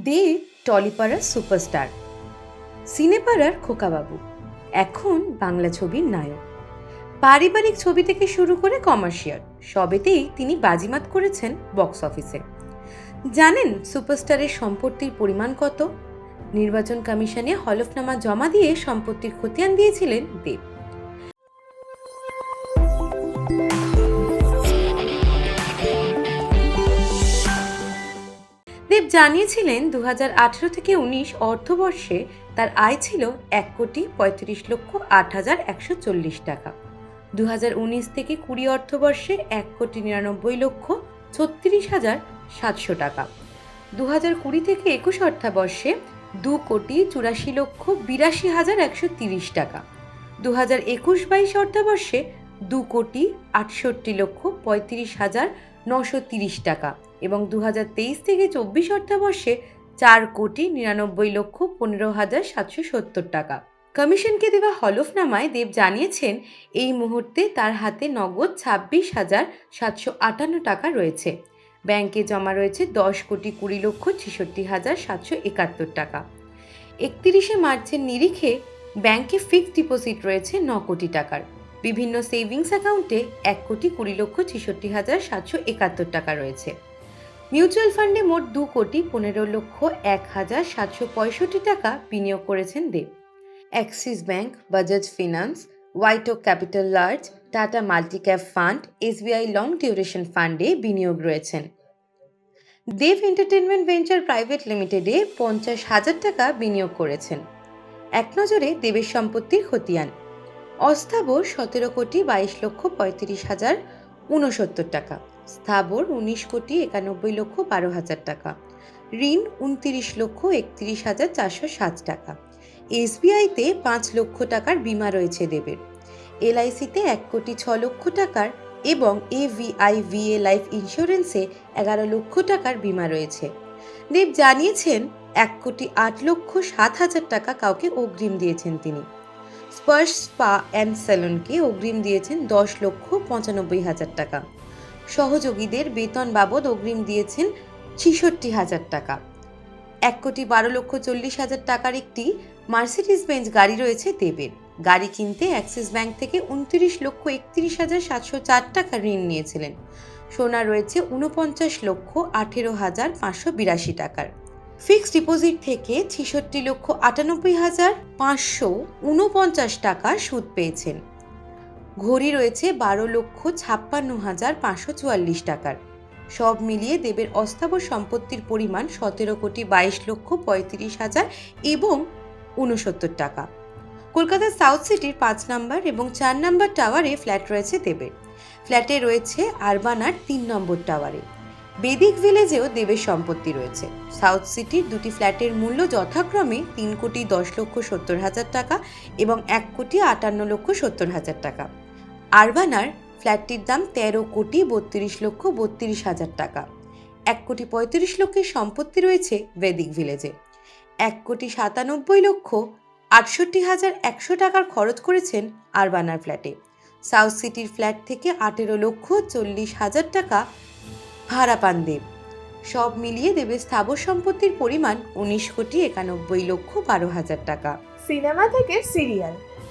দে টলিপাড়ার superstar. সিনেপাড়ার খোকাবাবু। এখন বাংলা ছবির নায়ক। পারিবারিক ছবি থেকে শুরু করে কমার্শিয়াল। সবেতেই তিনি বাজিমাত করেছেন বক্স অফিসে। জানেন সুপারস্টারের সম্পত্তির পরিমাণ কত? নির্বাচন কমিশনে হলফনামা জমা দিয়ে সম্পত্তির খতিয়ান দিয়েছিলেন দেব। জানিয়েছিলেন দু হাজার আঠারো থেকে উনিশ অর্থবর্ষে তার আয় ছিল এক কোটি পঁয়ত্রিশ লক্ষ আট হাজার একশো চল্লিশ টাকা। দু হাজার উনিশ থেকে কুড়ি অর্থবর্ষে এক কোটি নিরানব্বই লক্ষ ছত্রিশ হাজার সাতশো টাকা। দু হাজার কুড়ি থেকে একুশ অর্থাবর্ষে দু কোটি চুরাশি লক্ষ বিরাশি হাজার একশো তিরিশ টাকা। দু হাজার একুশ বাইশ অর্থাবর্ষে দু কোটি আটষট্টি লক্ষ পঁয়ত্রিশ হাজার নশো তিরিশ টাকা। এবং দু হাজার তেইশ থেকে চব্বিশ অর্থাবর্ষে চার কোটি নিরানব্বই লক্ষ পনেরো হাজার সাতশো সত্তর টাকা। কমিশনকে দেওয়া হলফনামায় দেব জানিয়েছেন, এই মুহূর্তে তার হাতে নগদ ছাব্বিশ হাজার সাতশো আটান্ন টাকা রয়েছে। ব্যাংকে জমা রয়েছে দশ কোটি কুড়ি লক্ষ ছেষট্টি হাজার সাতশো একাত্তর টাকা। একত্রিশে মার্চের নিরিখে ব্যাংকে ফিক্সড ডিপোজিট রয়েছে ন কোটি টাকার। বিভিন্ন সেভিংস অ্যাকাউন্টে এক কোটি কুড়ি লক্ষ ছেষট্টি হাজার সাতশো একাত্তর টাকা রয়েছে। মিউচুয়াল ফান্ডে মোট দু কোটি পনেরো লক্ষ এক হাজার সাতশো পঁয়ষট্টি টাকা বিনিয়োগ করেছেন দেব। Axis bank, Bajaj finance white capital large, Tata multicap fund, SBI long duration ফান্ডে বিনিয়োগ রয়েছেন। দেব এন্টারটেনমেন্ট ভেঞ্চার প্রাইভেট লিমিটেডে পঞ্চাশ হাজার টাকা বিনিয়োগ করেছেন। এক নজরে দেবের সম্পত্তির খতিয়ান। অস্থাবর সতেরো কোটি বাইশ লক্ষ পঁয়ত্রিশ হাজার ঊনসত্তর টাকা। স্থাবর উনিশ কোটি একানব্বই লক্ষ বারো হাজার টাকা। ঋণ উনতিরিশ লক্ষ একত্রিশ হাজার চারশো সাত টাকা। এসবিআইতে পাঁচ লক্ষ টাকার বিমা রয়েছে দেবের। এলআইসিতে এক কোটি ছ লক্ষ টাকার এবং এভিআই ভিএ লাইফ ইন্স্যুরেন্সে এগারো লক্ষ টাকার বিমা রয়েছে। দেব জানিয়েছেন, এক কোটি আট লক্ষ সাত হাজার টাকা কাউকে অগ্রিম দিয়েছেন তিনি। স্পার্শ স্পা অ্যান্ড স্যালনকে অগ্রিম দিয়েছেন দশ লক্ষ পঁচানব্বই হাজার টাকা। সহযোগীদের বেতন বাবদ অগ্রিম দিয়েছেন ছিষট্টি হাজার টাকা। এক কোটি বারো লক্ষ চল্লিশ হাজার টাকার একটি মার্সিডিস বেঞ্চ গাড়ি রয়েছে দেবের। গাড়ি কিনতে অ্যাক্সিস ব্যাংক থেকে উনত্রিশ লক্ষ একত্রিশ হাজার সাতশো চার টাকা ঋণ নিয়েছিলেন। সোনা রয়েছে উনপঞ্চাশ লক্ষ আঠেরো হাজার পাঁচশো বিরাশি টাকার। ফিক্সড ডিপোজিট থেকে ছিষট্টি লক্ষ আটানব্বই হাজার পাঁচশো উনপঞ্চাশ টাকা সুদ পেয়েছেন। ঘড়ি রয়েছে বারো লক্ষ ছাপ্পান্ন হাজার পাঁচশো চুয়াল্লিশ টাকার। সব মিলিয়ে দেবের অস্থাবর সম্পত্তির পরিমাণ সতেরো কোটি বাইশ লক্ষ পঁয়ত্রিশ হাজার এবং ঊনসত্তর টাকা। কলকাতার সাউথ সিটির পাঁচ নম্বর এবং চার নম্বর টাওয়ারে ফ্ল্যাট রয়েছে দেবের। ফ্ল্যাটে রয়েছে আরবানার তিন নম্বর টাওয়ারে। বেদিক ভিলেজেও দেবের সম্পত্তি রয়েছে। সাউথ সিটির দুটি ফ্ল্যাটের মূল্য যথাক্রমে তিন কোটি দশ লক্ষ সত্তর হাজার টাকা এবং এক কোটি আটান্ন লক্ষ সত্তর হাজার টাকা। আরবানার ফ্ল্যাটটির দাম তেরো কোটি বত্রিশ লক্ষ বত্রিশ হাজার টাকা। এক কোটি পঁয়ত্রিশ লক্ষের সম্পত্তি রয়েছে বেদিক ভিলেজে। এক কোটি সাতানব্বই লক্ষ আটষট্টি হাজার একশো টাকার খরচ করেছেন আরবানার ফ্ল্যাটে। সাউথ সিটির ফ্ল্যাট থেকে আঠেরো লক্ষ চল্লিশ হাজার টাকা ভাড়া পান দেব। সব মিলিয়ে দেবের স্থাবর সম্পত্তির পরিমাণ উনিশ কোটি একানব্বই লক্ষ বারো হাজার টাকা। সিনেমা থেকে সিরিয়াল।